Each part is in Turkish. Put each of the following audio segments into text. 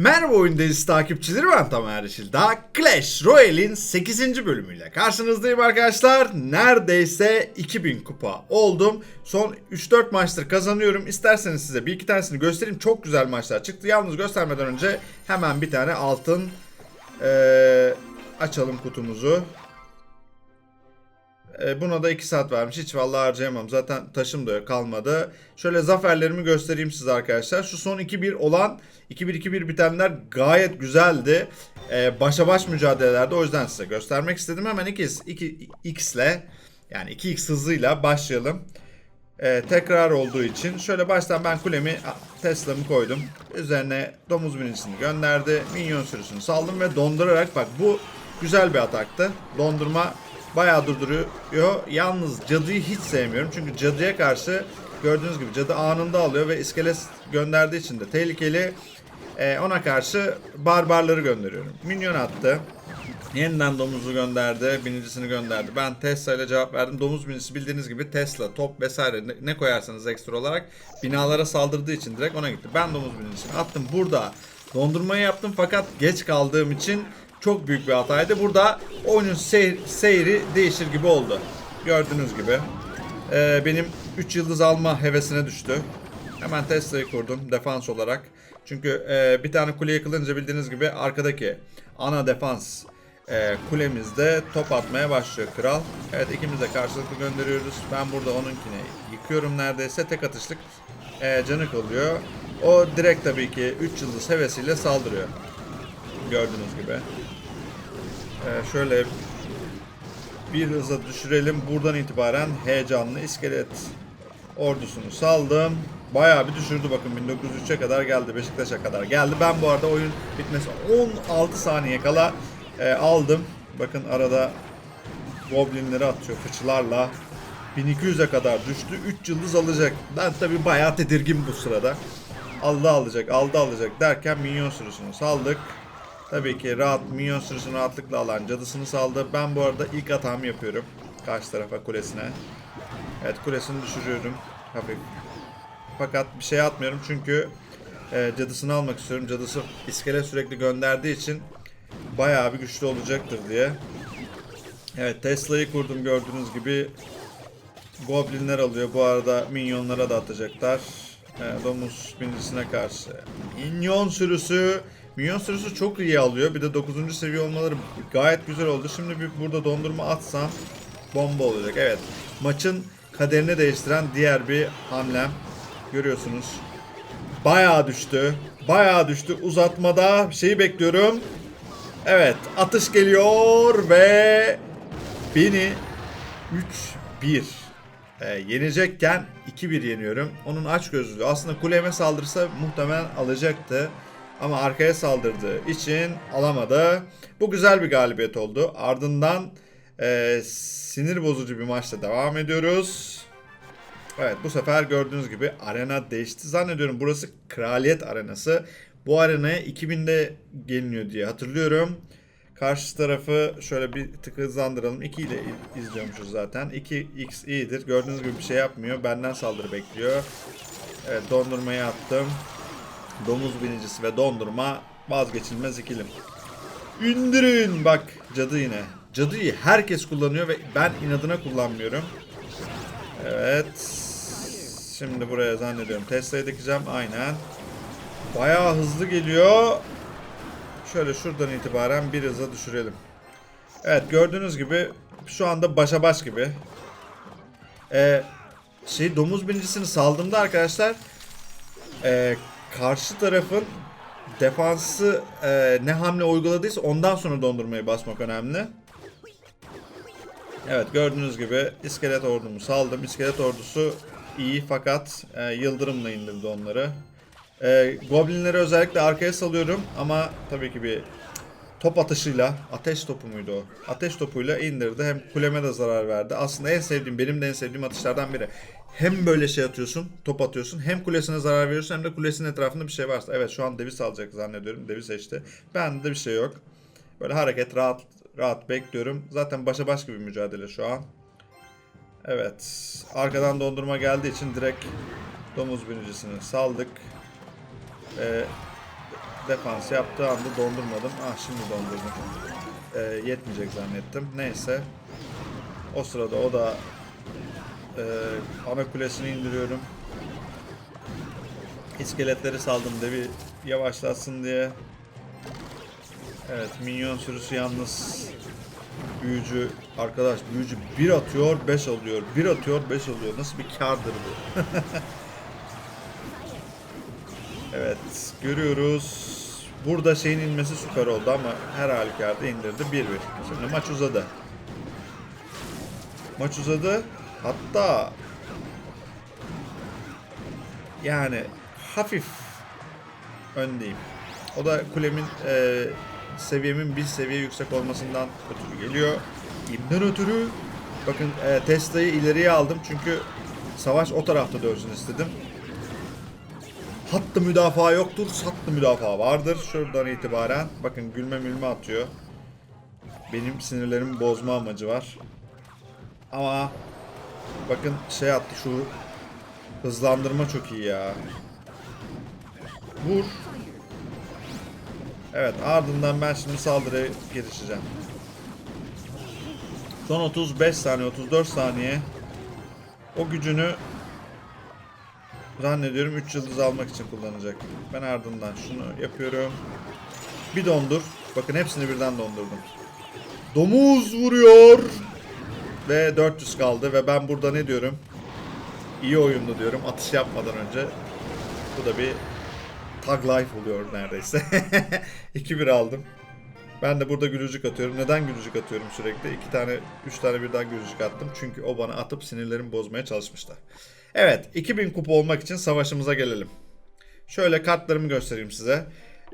Merhaba oyundayız takipçileri ben Tamer Yeşil. Daha Clash Royale'in 8. bölümüyle karşınızdayım arkadaşlar. Neredeyse 2000 kupa oldum. Son 3-4 maçtır kazanıyorum. İsterseniz size bir iki tanesini göstereyim. Çok güzel maçlar çıktı. Yalnız göstermeden önce hemen bir tane altın eee, açalım kutumuzu. E, buna da 2 saat vermiş. Hiç vallahi harcayamam. Zaten taşım da kalmadı. Şöyle zaferlerimi göstereyim size arkadaşlar. Şu son 2-1 olan 2-1-2-1 bitenler gayet güzeldi. E, başa baş mücadelelerde o yüzden size göstermek istedim. Hemen 2x, 2x ile yani 2x hızıyla başlayalım. E, tekrar olduğu için şöyle baştan ben kulemi Tesla'mı koydum. Üzerine domuz birincisini gönderdi. Minyon sürüsünü saldım ve dondurarak bak bu güzel bir ataktı. Dondurma bayağı durduruyor. Yalnız cadıyı hiç sevmiyorum. Çünkü cadıya karşı gördüğünüz gibi cadı anında alıyor ve iskelet gönderdiği için de tehlikeli. Ee, ona karşı barbarları gönderiyorum. Minyon attı. Yeniden domuzu gönderdi. Binicisini gönderdi. Ben Tesla ile cevap verdim. Domuz binicisi bildiğiniz gibi Tesla, top vesaire ne, ne koyarsanız ekstra olarak binalara saldırdığı için direkt ona gitti. Ben domuz binicisini attım. Burada dondurmayı yaptım fakat geç kaldığım için çok büyük bir hataydı. Burada oyunun seyri, seyri değişir gibi oldu. Gördüğünüz gibi. Ee, benim 3 yıldız alma hevesine düştü. Hemen Tesla'yı kurdum defans olarak. Çünkü e, bir tane kule yıkılınca bildiğiniz gibi arkadaki ana defans e, kulemizde top atmaya başlıyor kral. Evet ikimiz de karşılıklı gönderiyoruz. Ben burada onunkini yıkıyorum neredeyse. Tek atışlık e, canı kalıyor. O direkt tabii ki 3 yıldız hevesiyle saldırıyor. Gördüğünüz gibi. Ee, şöyle bir hıza düşürelim. Buradan itibaren heyecanlı iskelet ordusunu saldım. Bayağı bir düşürdü bakın 1903'e kadar geldi Beşiktaş'a kadar geldi. Ben bu arada oyun bitmesi 16 saniye kala e, aldım. Bakın arada goblinleri atıyor fıçılarla. 1200'e kadar düştü. 3 yıldız alacak. Ben tabi bayağı tedirgin bu sırada. Aldı alacak, aldı alacak derken minyon sürüsünü saldık. Tabii ki rahat minyon sürüsünü rahatlıkla alan cadısını saldı. Ben bu arada ilk hatamı yapıyorum. Karşı tarafa kulesine. Evet kulesini düşürüyorum. Hafif. Fakat bir şey atmıyorum çünkü e, cadısını almak istiyorum. Cadısı iskelet sürekli gönderdiği için bayağı bir güçlü olacaktır diye. Evet Tesla'yı kurdum gördüğünüz gibi. Goblinler alıyor. Bu arada minyonlara da atacaklar. E, domuz binicisine karşı. Minyon sürüsü Minyon sürüsü çok iyi alıyor. Bir de 9. seviye olmaları gayet güzel oldu. Şimdi bir burada dondurma atsam bomba olacak. Evet. Maçın kaderini değiştiren diğer bir hamlem. Görüyorsunuz. Bayağı düştü. Bayağı düştü. Uzatmada şeyi bekliyorum. Evet. Atış geliyor ve beni 3-1 e, yenecekken 2-1 yeniyorum. Onun aç gözlülüğü. Aslında kuleme saldırsa muhtemelen alacaktı. Ama arkaya saldırdığı için alamadı. Bu güzel bir galibiyet oldu. Ardından e, sinir bozucu bir maçla devam ediyoruz. Evet bu sefer gördüğünüz gibi arena değişti. Zannediyorum burası kraliyet arenası. Bu arenaya 2000'de geliniyor diye hatırlıyorum. Karşı tarafı şöyle bir tık hızlandıralım. 2 ile izliyormuşuz zaten. 2x iyidir. Gördüğünüz gibi bir şey yapmıyor. Benden saldırı bekliyor. Evet dondurmayı attım. Domuz binicisi ve dondurma vazgeçilmez ikilim. İndirin bak cadı yine. Cadıyı herkes kullanıyor ve ben inadına kullanmıyorum. Evet. Şimdi buraya zannediyorum Tesla'yı dikeceğim. Aynen. Bayağı hızlı geliyor. Şöyle şuradan itibaren bir hıza düşürelim. Evet gördüğünüz gibi şu anda başa baş gibi. Ee, şey domuz binicisini saldığımda arkadaşlar e, karşı tarafın defansı e, ne hamle uyguladıysa ondan sonra dondurmayı basmak önemli. Evet gördüğünüz gibi iskelet ordumu saldım. İskelet ordusu iyi fakat e, yıldırımla indirdi onları. E, goblinleri özellikle arkaya salıyorum ama tabii ki bir top atışıyla ateş topu muydu o? Ateş topuyla indirdi. Hem kuleme de zarar verdi. Aslında en sevdiğim benim de en sevdiğim atışlardan biri. Hem böyle şey atıyorsun, top atıyorsun. Hem kulesine zarar veriyorsun hem de kulesinin etrafında bir şey varsa. Evet şu an devi alacak zannediyorum. Devi seçti. Bende bir şey yok. Böyle hareket rahat rahat bekliyorum. Zaten başa baş gibi mücadele şu an. Evet. Arkadan dondurma geldiği için direkt domuz binicisini saldık. Ee, defans yaptığı anda dondurmadım. Ah şimdi dondurdum. Ee, yetmeyecek zannettim. Neyse. O sırada o da e, ana kulesini indiriyorum. İskeletleri saldım da bir yavaşlatsın diye. Evet minyon sürüsü yalnız büyücü arkadaş büyücü bir atıyor 5 alıyor. Bir atıyor 5 alıyor. Nasıl bir kardır bu? evet görüyoruz. Burada şeyin inmesi süper oldu ama her halükarda indirdi 1-1. Şimdi maç uzadı. Maç uzadı. Hatta yani hafif öndeyim. O da kulemin e, seviyemin bir seviye yüksek olmasından ötürü geliyor. İbnden ötürü bakın e, Tesla'yı ileriye aldım çünkü savaş o tarafta dönsün istedim. Hattı müdafaa yoktur, sattı müdafaa vardır. Şuradan itibaren bakın gülme mülme atıyor. Benim sinirlerimi bozma amacı var. Ama bakın şey attı şu hızlandırma çok iyi ya. Vur. Evet ardından ben şimdi saldırıya girişeceğim. Son 35 saniye 34 saniye o gücünü zannediyorum 3 yıldız almak için kullanacak. Ben ardından şunu yapıyorum. Bir dondur. Bakın hepsini birden dondurdum. Domuz vuruyor. Ve 400 kaldı ve ben burada ne diyorum? İyi oyundu diyorum atış yapmadan önce. Bu da bir Tag Life oluyor neredeyse. 2-1 aldım. Ben de burada gülücük atıyorum. Neden gülücük atıyorum sürekli? İki tane, üç tane birden gülücük attım. Çünkü o bana atıp sinirlerimi bozmaya çalışmışlar. Evet, 2000 kupa olmak için savaşımıza gelelim. Şöyle kartlarımı göstereyim size.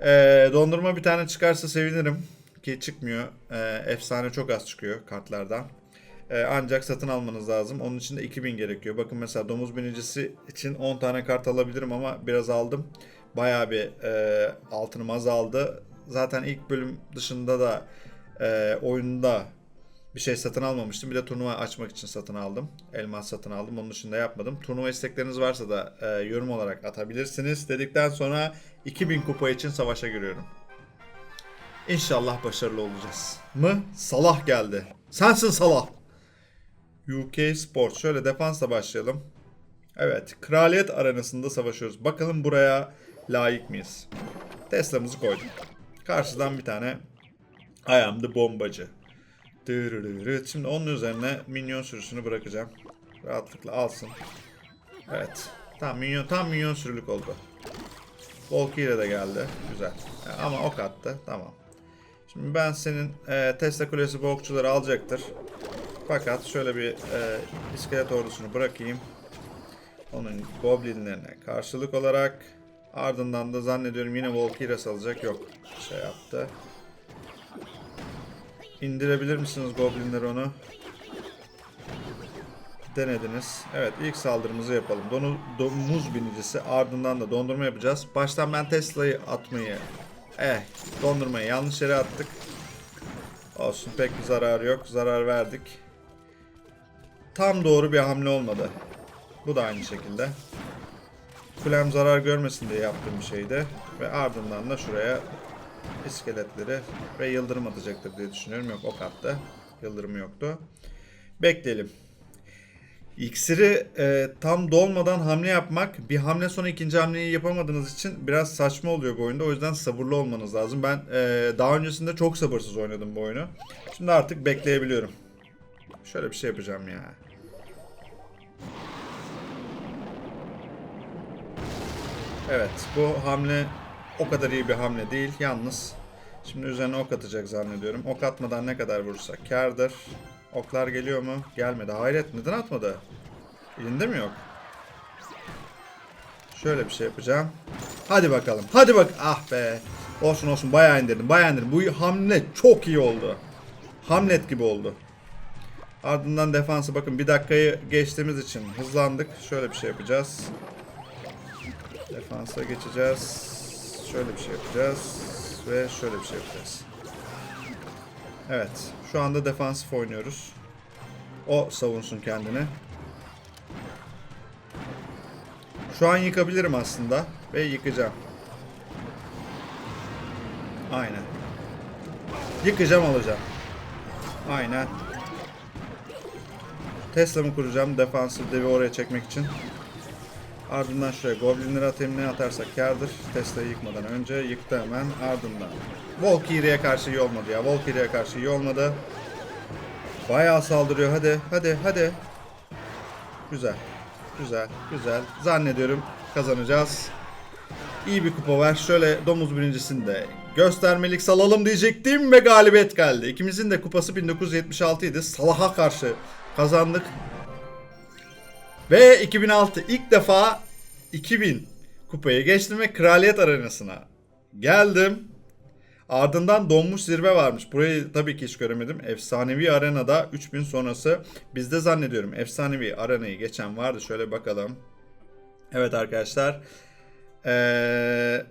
Ee, dondurma bir tane çıkarsa sevinirim. Ki çıkmıyor. Ee, efsane çok az çıkıyor kartlardan. Ee, ancak satın almanız lazım. Onun için de 2000 gerekiyor. Bakın mesela domuz binicisi için 10 tane kart alabilirim ama biraz aldım. Bayağı bir e, altınım azaldı. Zaten ilk bölüm dışında da e, oyunda bir şey satın almamıştım. Bir de turnuva açmak için satın aldım. Elmas satın aldım. Onun dışında yapmadım. Turnuva istekleriniz varsa da e, yorum olarak atabilirsiniz. Dedikten sonra 2000 kupa için savaşa giriyorum. İnşallah başarılı olacağız. Mı? Salah geldi. Sensin Salah. UK Sport. Şöyle defansla başlayalım. Evet. Kraliyet arenasında savaşıyoruz. Bakalım buraya layık mıyız? Tesla'mızı koyduk. Karşıdan bir tane I am the bombacı. Şimdi onun üzerine minyon sürüsünü bırakacağım. Rahatlıkla alsın. Evet. Tam minyon, tam minyon sürülük oldu. Volkire de geldi. Güzel. Ama ok attı. Tamam. Şimdi ben senin e, Tesla Kulesi bu okçuları alacaktır. Fakat şöyle bir e, iskelet ordusunu bırakayım. Onun goblinlerine karşılık olarak ardından da zannediyorum yine Volkire salacak. Yok. Şey yaptı. İndirebilir misiniz goblinleri onu? Denediniz. Evet ilk saldırımızı yapalım. Donu, domuz binicisi ardından da dondurma yapacağız. Baştan ben Tesla'yı atmayı eh dondurmayı yanlış yere attık. Olsun pek bir zararı yok. Zarar verdik. Tam doğru bir hamle olmadı. Bu da aynı şekilde. Kulem zarar görmesin diye yaptığım bir şeydi. Ve ardından da şuraya iskeletleri ve yıldırım atacaktır diye düşünüyorum. Yok ok attı. Yıldırımı yoktu. Bekleyelim. İksiri e, tam dolmadan hamle yapmak bir hamle sonra ikinci hamleyi yapamadığınız için biraz saçma oluyor bu oyunda. O yüzden sabırlı olmanız lazım. Ben e, daha öncesinde çok sabırsız oynadım bu oyunu. Şimdi artık bekleyebiliyorum. Şöyle bir şey yapacağım ya. Evet bu hamle o kadar iyi bir hamle değil. Yalnız şimdi üzerine ok atacak zannediyorum. Ok atmadan ne kadar vurursak kârdır. Oklar geliyor mu? Gelmedi. Hayret neden atmadı? Elinde mi yok? Şöyle bir şey yapacağım. Hadi bakalım. Hadi bak. Ah be. Olsun olsun. Bayağı indirdim. Bayağı indirdim. Bu hamle çok iyi oldu. Hamlet gibi oldu. Ardından defansı bakın bir dakikayı geçtiğimiz için hızlandık. Şöyle bir şey yapacağız. Defansa geçeceğiz. Şöyle bir şey yapacağız. Ve şöyle bir şey yapacağız. Evet. Şu anda defansif oynuyoruz. O savunsun kendini. Şu an yıkabilirim aslında. Ve yıkacağım. Aynen. Yıkacağım alacağım. Aynen. Tesla'mı kuracağım defansif devi oraya çekmek için. Ardından şuraya goblinleri atayım ne atarsak kârdır. Tesla'yı yıkmadan önce yıktı hemen ardından. Valkyrie'ye karşı iyi olmadı ya. Valkyrie'ye karşı iyi olmadı. Bayağı saldırıyor hadi hadi hadi. Güzel. Güzel güzel. Zannediyorum kazanacağız. İyi bir kupa var. Şöyle domuz birincisini de göstermelik salalım diyecektim ve galibiyet geldi. İkimizin de kupası 1976 idi. Salah'a karşı kazandık. Ve 2006 ilk defa 2000 kupayı geçtim ve kraliyet arenasına geldim. Ardından donmuş zirve varmış. Burayı tabii ki hiç göremedim. Efsanevi arenada 3000 sonrası. Bizde zannediyorum efsanevi arenayı geçen vardı. Şöyle bakalım. Evet arkadaşlar. Ee,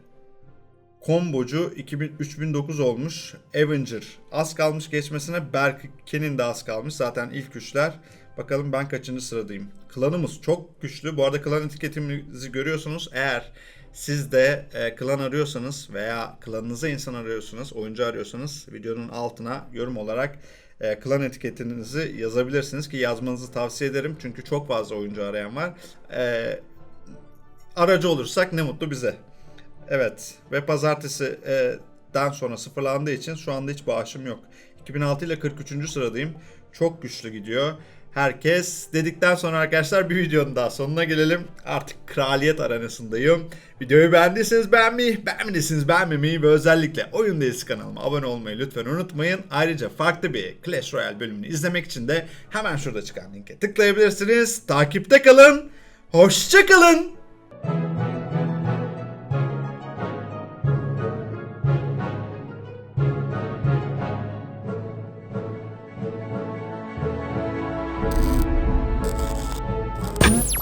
kombocu 2000, 3009 olmuş. Avenger az kalmış geçmesine. Berke'nin de az kalmış. Zaten ilk üçler. Bakalım ben kaçıncı sıradayım. Klanımız çok güçlü. Bu arada klan etiketimizi görüyorsunuz. Eğer siz de e, klan arıyorsanız veya klanınıza insan arıyorsanız, oyuncu arıyorsanız videonun altına yorum olarak e, klan etiketinizi yazabilirsiniz ki yazmanızı tavsiye ederim. Çünkü çok fazla oyuncu arayan var. E, aracı olursak ne mutlu bize. Evet ve pazartesi e, sonra sıfırlandığı için şu anda hiç bağışım yok. 2006 ile 43. sıradayım. Çok güçlü gidiyor. Herkes dedikten sonra arkadaşlar bir videonun daha sonuna gelelim. Artık kraliyet arenasındayım. Videoyu beğendiyseniz beğenmeyi, beğenmediyseniz beğenmemeyi ve özellikle Oyun Delisi kanalıma abone olmayı lütfen unutmayın. Ayrıca farklı bir Clash Royale bölümünü izlemek için de hemen şurada çıkan linke tıklayabilirsiniz. Takipte kalın. Hoşçakalın.